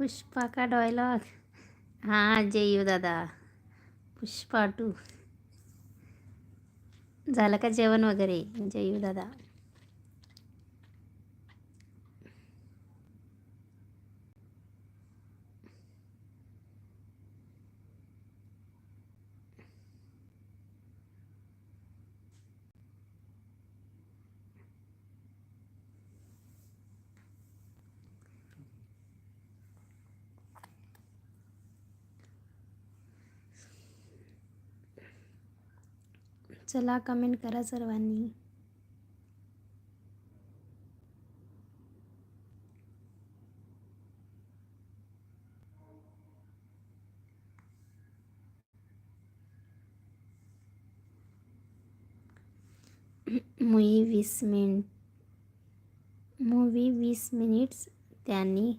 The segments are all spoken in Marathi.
पुष्पा का डायलॉग हां जयू दादा। पुष्पा टू। झालं का जेवण वगैरे जयू दादा? चला कमेंट करा सर्वांनी. मुवी वीस मिनिट मूवी वीस मिनिट्स त्यांनी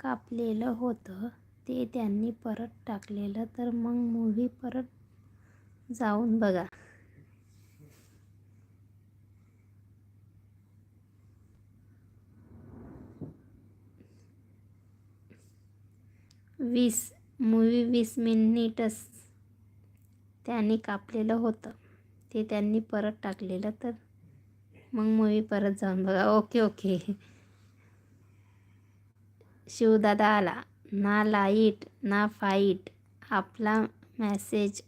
कापलेलं होतं ते त्यांनी परत टाकलेलं तर मग मूवी परत जाऊन बघा. वीस मूवी वीस मिनिटस त्यांनी कापलेलं होतं. ते त्यांनी परत टाकलेलं तर मग मूवी परत जाऊन बघा. ओके ओके शिवदादा आला. ना लाइट ना फाईट आपला मॅसेज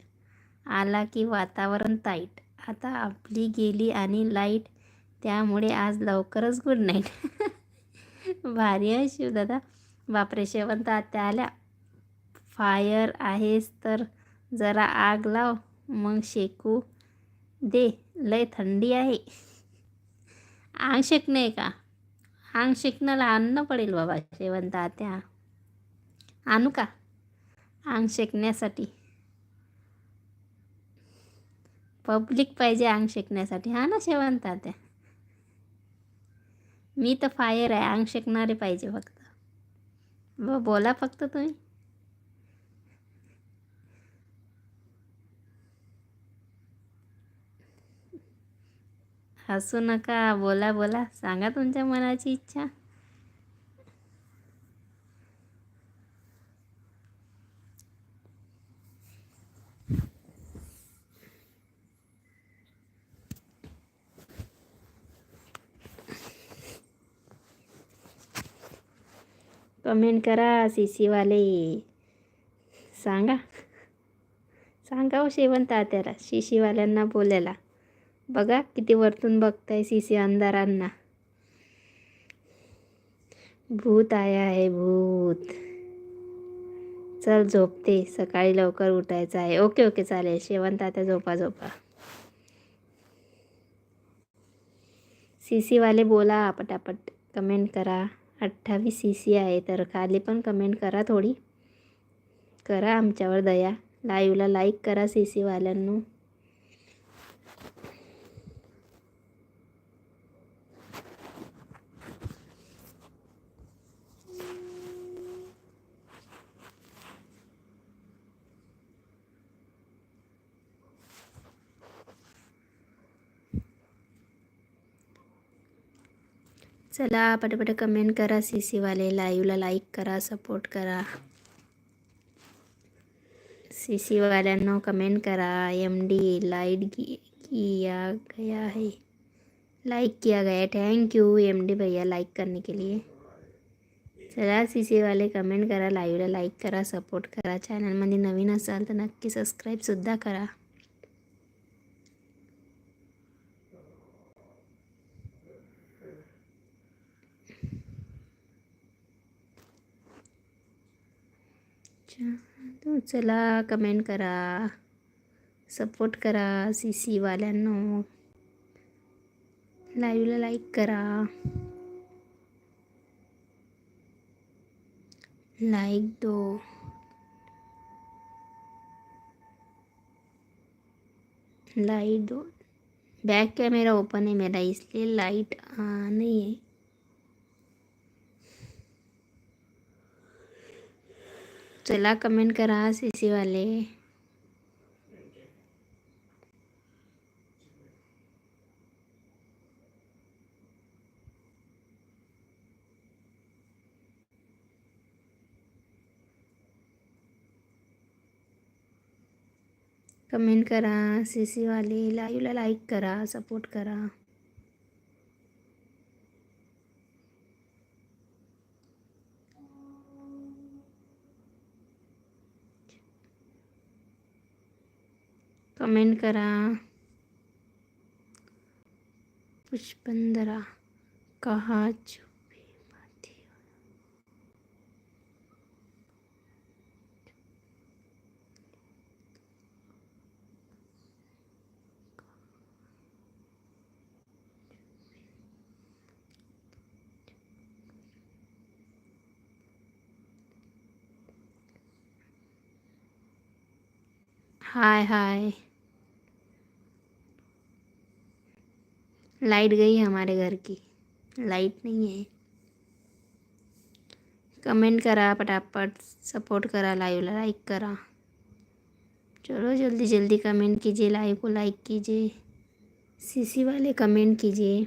आला की वातावरण ताईट आता आपली गेली आणि लाइट त्यामुळे आज लवकरच गुड नाईट भारी आहे शिवदादा. बापरे शेवंत आत्या आल्या. फायर आहेस तर जरा आग लाव मग शेकू दे. लय थंडी आहे. आंग शेकणे आहे का? आंग शेकण्याला आणणं पडेल बाबा शेवंत आत्या. आणू का? आंग शेकण्यासाठी. पब्लिक पाहिजे आंग शेकण्यासाठी. हा ना शेवंत आत्या. मी तर फायर आहे. आंग शेकणारे पाहिजे फक्त. बोला फक्त तुम्ही. हसू नका बोला बोला. सांगा तुमच्या मनाची इच्छा. कमेंट करा सी सीवाले सांगा. सांगा हो शेवंत त्याला शिशीवाल्यांना बोलायला. बघा किती वरतून बघताय सी सी अंधारांना. भूत आया आहे भूत. चल झोपते. सकाळी लवकर उठायचं आहे. ओके ओके चालेल. शेवंत आता झोपा झोपा. सी सीवाले बोला पटापट. कमेंट करा. अठ्ठावीस सी सी आहे तर खाली पण कमेंट करा थोडी. करा आमच्यावर दया. लाईव्हला लाईक करा सी सीवाल्यांना चला पटापट कमेंट करा सी सीवाले लाईव्हला लाईक करा सपोर्ट करा. सी सीवाल्यांनो कमेंट करा. एम डी लाइट किया गया है. लाइक किया गया थैंक यू एम डी भैया लाइक करने के लिए. चला सी सी वाले कमेंट करा लाईव्हला लाईक करा सपोर्ट करा. चॅनलमध्ये नवीन असाल तर नक्की सबस्क्राईबसुद्धा करा. अच्छा. चला कमेंट करा. सपोर्ट करा सी सीवाल्यांनो लाईव्हला लाईक करा. लाईक दो. लाइट दो. बैक कैमरा ओपन है मेरा इसलिए लाइट नहीं है तो चला कमेंट करा सीसी वाले। कमेंट करा सीसी वाले लाइव लाइक करा सपोर्ट करा। कमेंट करा। पुष्पंदरा कहा हाय हाय। लाइट गई है हमारे घर की। लाइट नहीं है। कमेंट करा, फटाफट सपोर्ट करा, लाइव लाइक करा। चलो जल्दी जल्दी कमेंट कीजिए, लाइव को लाइक कीजिए। सीसी वाले कमेंट कीजिए।